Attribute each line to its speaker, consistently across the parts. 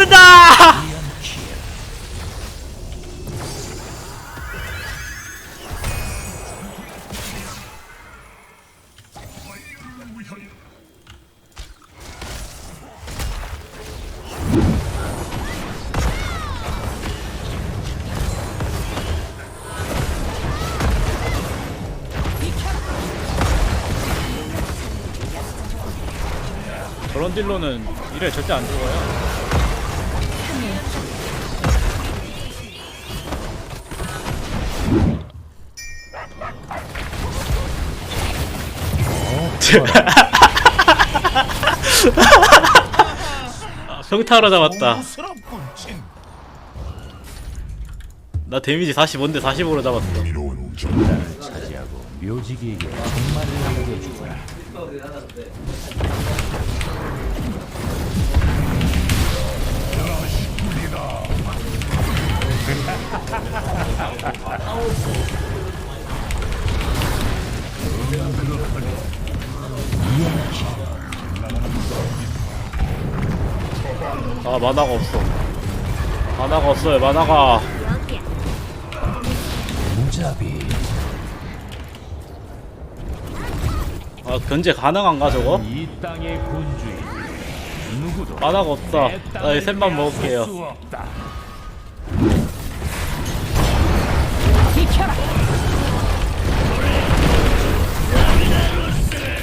Speaker 1: 잡았는다! 저런 딜로는 이래 절대 안 죽어요. 평타로 잡았다. 나 데미지 45인데 45로 잡았어.
Speaker 2: 차지하고 묘지기에게 정말을 알려주거라.
Speaker 1: 아 만화가 없어. 만화가 없어요. 만화가.
Speaker 2: 무자비
Speaker 1: 아 견제 가능한가 저거?
Speaker 2: 이 땅의 군주인 누구도
Speaker 1: 만화가 없다. 내나
Speaker 2: 땅을
Speaker 1: 이 셋만 먹을게요.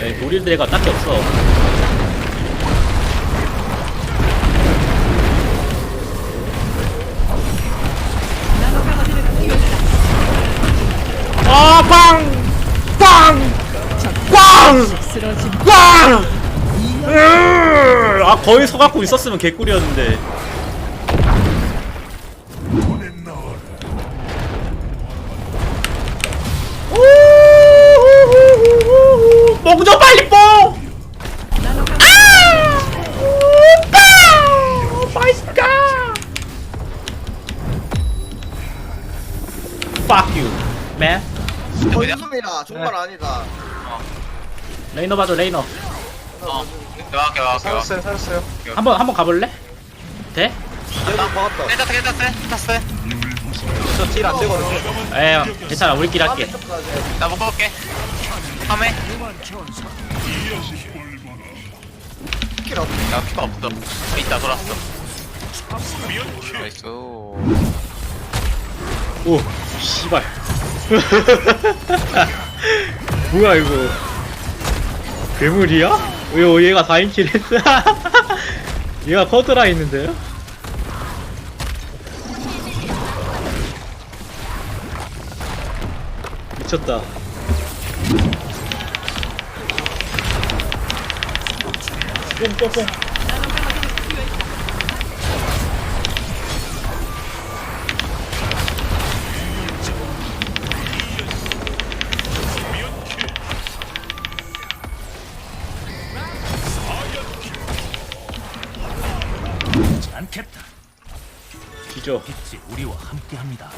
Speaker 1: 네, 노릴 데가 딱히 없어. 아, 빵! 빵! 빵! 빵! 으, 아, 거의 서갖고 있었으면 개꿀이었는데. 멍좀 빨리 뽕! 아! 오빠! 맛있다! Fuck you, man.
Speaker 3: 거짓말이다. 정말 아니다.
Speaker 1: 레이너 봐줘, 레이너.
Speaker 4: 어. 오케이 오케이
Speaker 3: 살았어요 살았어요.
Speaker 1: 한번 한번 가볼래? 돼?
Speaker 3: 나 막았다.
Speaker 4: 괜찮다 괜찮다 괜찮다
Speaker 3: 저딜 안 되거든요.
Speaker 1: 에, 괜찮아. 우리끼리 할게.
Speaker 4: 나못 볼게. 함에.
Speaker 3: 킬 없.
Speaker 4: 야 피가 없어. 있다 돌았어. 나이스.
Speaker 1: 오, 씨발. 뭐야 이거? 괴물이야? 왜 얘가 4인킬 했어? 얘가 커드라 있는데요? 미쳤다. 뽕뽕뽕.
Speaker 2: 않겠다.
Speaker 1: 뒤져.
Speaker 2: 빛이 우리와 함께합니다.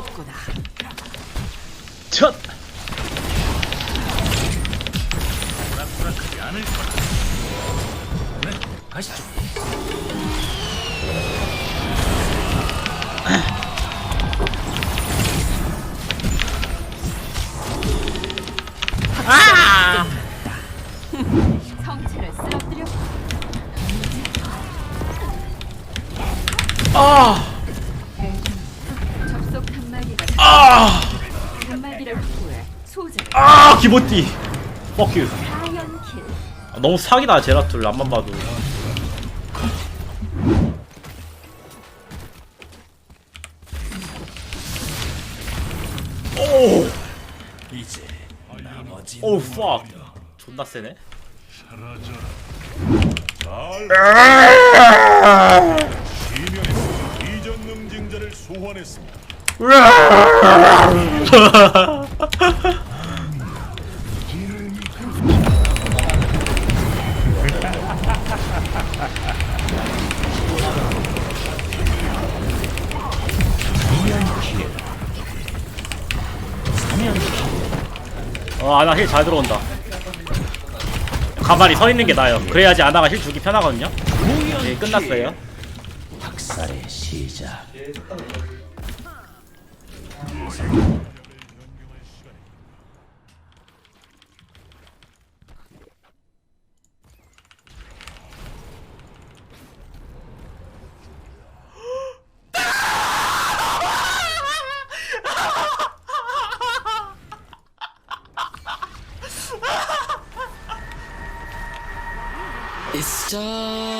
Speaker 5: 없구나.
Speaker 1: 첫!
Speaker 2: 않을 거다. 네, 가시죠.
Speaker 5: 성체를 쓰러뜨려
Speaker 1: 아! 아! 아! you.
Speaker 5: 4연킬
Speaker 1: 아, 너무 사기다, 제라툴. 앞만 봐도. 오!
Speaker 2: 이제 나머지
Speaker 1: 오, fuck. 존나 세네.
Speaker 6: 이전 능징자를 소환했습니다.
Speaker 1: 어 아나 힐 잘 들어온다. 가만히 서 있는 게 나아요. 그래야지 아나가 힐 주기 편하거든요. 네 끝났어요.
Speaker 2: 학살의 시작.
Speaker 5: It's just